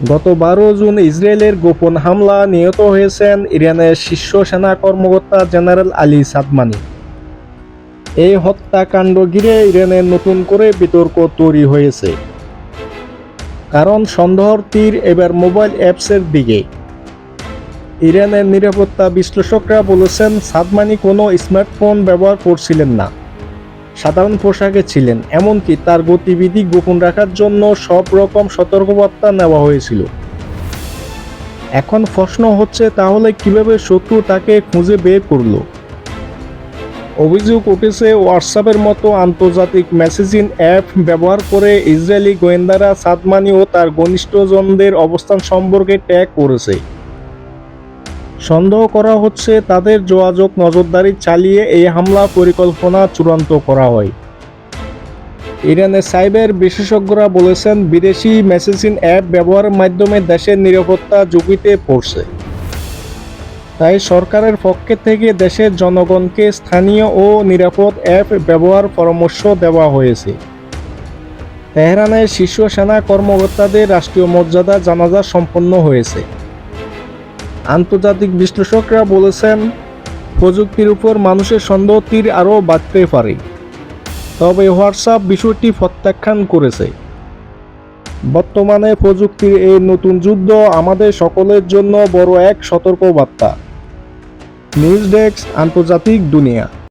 গত বারো জুন ইসরায়েলের গোপন হামলা নিহত হয়েছেন ইরানের শীর্ষ সেনা কর্মকর্তা জেনারেল আলী সাদমানি। এই হত্যাকাণ্ড ঘিরে ইরানের নতুন করে বিতর্ক তৈরি হয়েছে। কারণ সন্দেহর তীর এবার মোবাইল অ্যাপসের দিকে। ইরানের নিরাপত্তা বিশ্লেষকরা বলেছেন, সাদমানি কোনো স্মার্টফোন ব্যবহার করছিলেন না। সাধারণ পোশাকে ছিলেন, এমনকি তার গতিবিধি গোপন রাখার জন্য সব রকম সতর্কবার্তা নেওয়া হয়েছিল। এখন প্রশ্ন হচ্ছে, তাহলে কীভাবে শত্রু তাকে খুঁজে বের করল? অভিযোগ উঠেছে হোয়াটসঅ্যাপের মতো আন্তর্জাতিক মেসেজিং অ্যাপ ব্যবহার করে ইসরায়েলি গোয়েন্দারা সাদমানি ও তার ঘনিষ্ঠজনদের অবস্থান সম্পর্কে ট্যাগ করেছে। সন্দেহ করা হচ্ছে তাদের যোগাযোগ নজরদারি চালিয়ে এই হামলা পরিকল্পনা চূড়ান্ত করা হয়। ইরানের সাইবার বিশেষজ্ঞরা বলেছেন, বিদেশি মেসেজিং অ্যাপ ব্যবহারের মাধ্যমে দেশের নিরাপত্তা ঝুঁকিতে পড়ছে। তাই সরকারের পক্ষে থেকে দেশের জনগণকে স্থানীয় ও নিরাপদ অ্যাপ ব্যবহার পরামর্শ দেওয়া হয়েছে। তেহরানের শীর্ষ সেনা কর্মকর্তাদের রাষ্ট্রীয় মর্যাদা জানাজা সম্পন্ন হয়েছে। আন্তর্জাতিক বিশ্লেষকরা বলেছেন, প্রযুক্তির উপর মানুষের সন্দেহ তীর আরও বাড়তে পারে। তবে হোয়াটসঅ্যাপ বিষয়টি প্রত্যাখ্যান করেছে। বর্তমানে প্রযুক্তির এই নতুন যুদ্ধ আমাদের সকলের জন্য বড় এক সতর্কবার্তা। নিউজ ডেস্ক, আন্তর্জাতিক দুনিয়া।